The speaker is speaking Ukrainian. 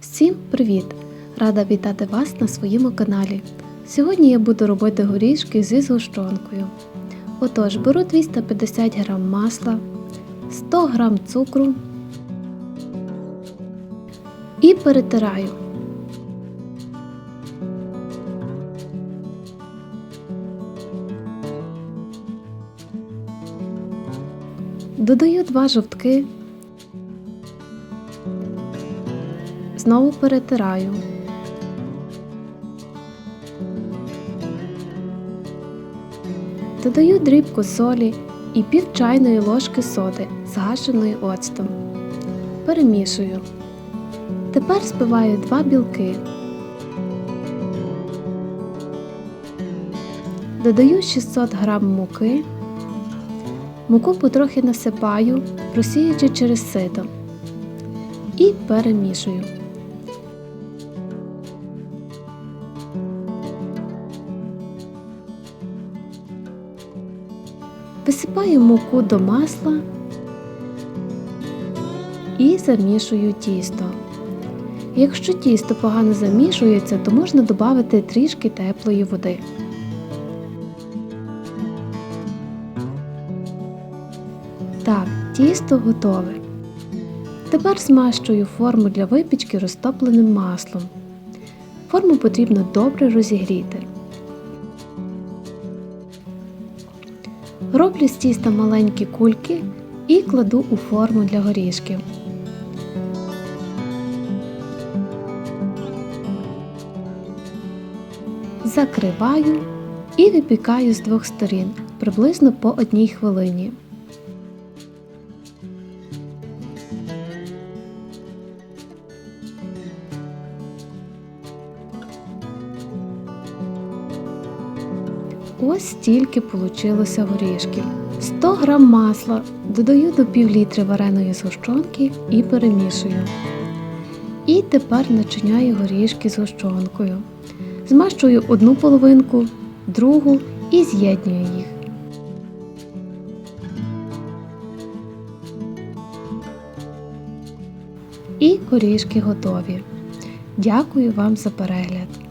Всім привіт! Рада вітати вас на своєму каналі. Сьогодні я буду робити горішки зі згущенкою. Отож, беру 250 г масла, 100 г цукру і перетираю. Додаю два жовтки. Знову перетираю. Додаю дрібку солі і пів чайної ложки соди, згашеної оцтом. Перемішую. Тепер збиваю два білки. Додаю 600 г муки. Муку потрохи насипаю, просіючи через сито. І перемішую. Висипаю муку до масла і замішую тісто. Якщо тісто погано замішується, то можна додати трішки теплої води. Так, тісто готове. Тепер змащую форму для випічки розтопленим маслом. Форму потрібно добре розігріти. Роблю з тіста маленькі кульки і кладу у форму для горішків. Закриваю і випікаю з двох сторін приблизно по одній хвилині. Ось стільки получилося горішків. 100 г масла додаю до пів літри вареної згущенки і перемішую. І тепер начиняю горішки з гущонкою. Змащую одну половинку, другу і з'єднюю їх. І горішки готові. Дякую вам за перегляд!